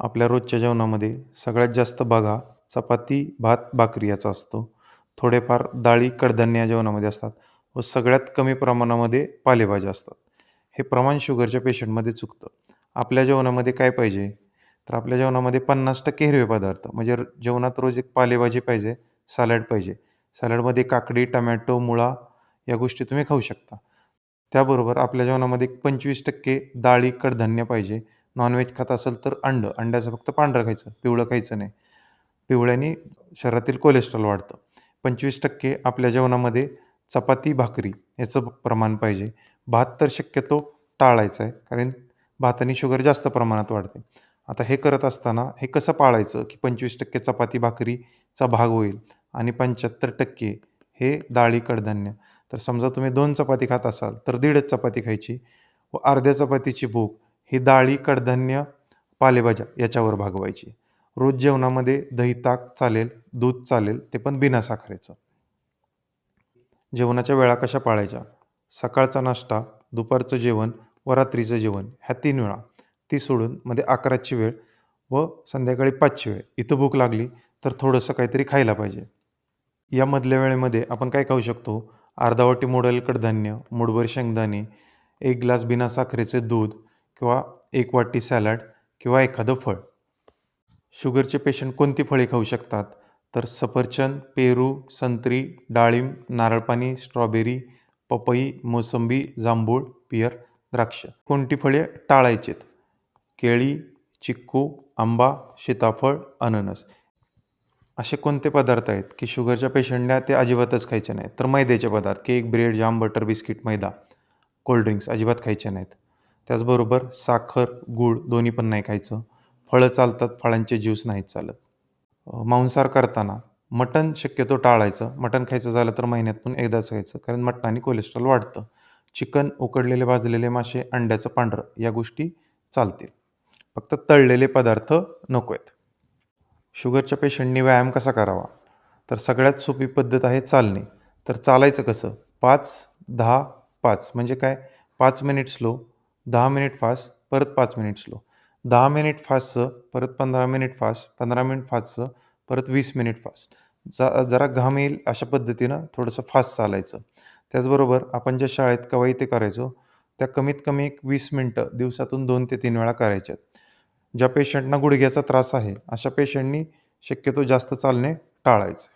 आपल्या रोजच्या जेवणामध्ये सगळ्यात जास्त बघा चपाती भात भाकरी याचा असतो. थोडेफार डाळी कडधान्य या जेवणामध्ये असतात व सगळ्यात कमी प्रमाणामध्ये पालेभाज्या असतात. हे प्रमाण शुगरच्या पेशंटमध्ये चुकतं. आपल्या जेवणामध्ये काय पाहिजे? तर आपल्या जेवणामध्ये पन्नास टक्के हिरवे पदार्थ म्हणजे जेवणात रोज एक पालेभाजी पाहिजे सॅलड पाहिजे. सॅलडमध्ये काकडी टमॅटो मुळा या गोष्टी तुम्ही खाऊ शकता. त्याबरोबर आपल्या जेवणामध्ये एक पंचवीस टक्के डाळी कडधान्य पाहिजे. नॉनव्हेज खात असेल तर अंडं. अंड्याचं फक्त पांढरं खायचं पिवळं खायचं नाही. पिवळ्याने शरीरातील कोलेस्ट्रॉल वाढतं. पंचवीस टक्के आपल्या जेवणामध्ये चपाती भाकरी याचं प्रमाण पाहिजे. भात तर शक्यतो टाळायचा आहे कारण भाताने शुगर जास्त प्रमाणात वाढते. आता हे करत असताना हे कसं पाळायचं की पंचवीस टक्के चपाती भाकरीचा भाग होईल आणि पंच्याहत्तर टक्के हे डाळी कडधान्य. तर समजा तुम्ही दोन चपाती खात असाल तर दीडच चपाती खायची व अर्ध्या चपातीची भूक ही डाळी कडधान्य पालेभाज्या याच्यावर भागवायची. रोज जेवणामध्ये दही ताक चालेल दूध चालेल ते पण बिना साखरेचं. जेवणाच्या वेळा कशा पाळायच्या? सकाळचा नाश्ता दुपारचं जेवण व रात्रीचं जेवण ह्या तीन वेळा. ती सोडून मध्ये अकराची वेळ व संध्याकाळी पाचची वेळ. इथं भूक लागली तर थोडंसं काहीतरी खायला पाहिजे. या मधल्या वेळेमध्ये आपण काय खाऊ शकतो? अर्धा वाटी मोडेल कडधान्य मुडभर शेंगदाणे एक ग्लास बिना साखरेचे दूध किंवा एक वाटी सॅलड किंवा एखादं फळ. शुगरचे पेशंट कोणती फळे खाऊ शकतात? तर सफरचंद पेरू संत्री डाळिंब नारळपाणी स्ट्रॉबेरी पपई मोसंबी जांभूळ पियर द्राक्ष. कोणती फळे टाळायचीत? केळी चिक्कू आंबा सीताफळ अननस. असे कोणते पदार्थ आहेत की शुगरच्या पेशंटला ते अजिबातच खायचे नाहीत? तर मैद्याचे पदार्थ cake bread jam butter biscuit मैदा. कोल्ड्रिंक्स अजिबात खायचे नाहीत. त्याचबरोबर साखर गूळ दोन्ही पण नाही खायचं. फळं चालतात फळांचे ज्यूस नाहीत चालत. मांसाहार करताना मटण शक्यतो टाळायचं. मटण खायचं झालं तर महिन्यातून एकदाच खायचं कारण मटणाने कोलेस्ट्रॉल वाढतं. चिकन उकडलेले भाजलेले मासे अंड्याचं पांढरं या गोष्टी चालतील. फक्त तळलेले पदार्थ नको आहेत शुगरच्या पेशंटनी व्यायाम कसा करावा? तर सगळ्यात सोपी पद्धत आहे चालणे. तर चालायचं कसं? पाच दहा पाच. म्हणजे काय? पाच मिनिट स्लो दहा मिनिट फास्ट परत पाच मिनिट स्लो. दहा मिनिट फास्टचं परत पंधरा मिनिट फास्ट पंधरा मिनिट फास्टचं परत वीस मिनिट फास्ट. जा जरा घाम येईल अशा पद्धतीनं थोडंसं फास्ट चालायचं. त्याचबरोबर आपण ज्या शाळेत कवाई ते करायचो त्या कमीत कमी एक वीस मिनटं दिवसातून दोन ते तीन वेळा करायच्यात. ज्या पेशंटना गुडघ्याचा त्रास आहे अशा पेशंटनी शक्यतो जास्त चालणे टाळायचं.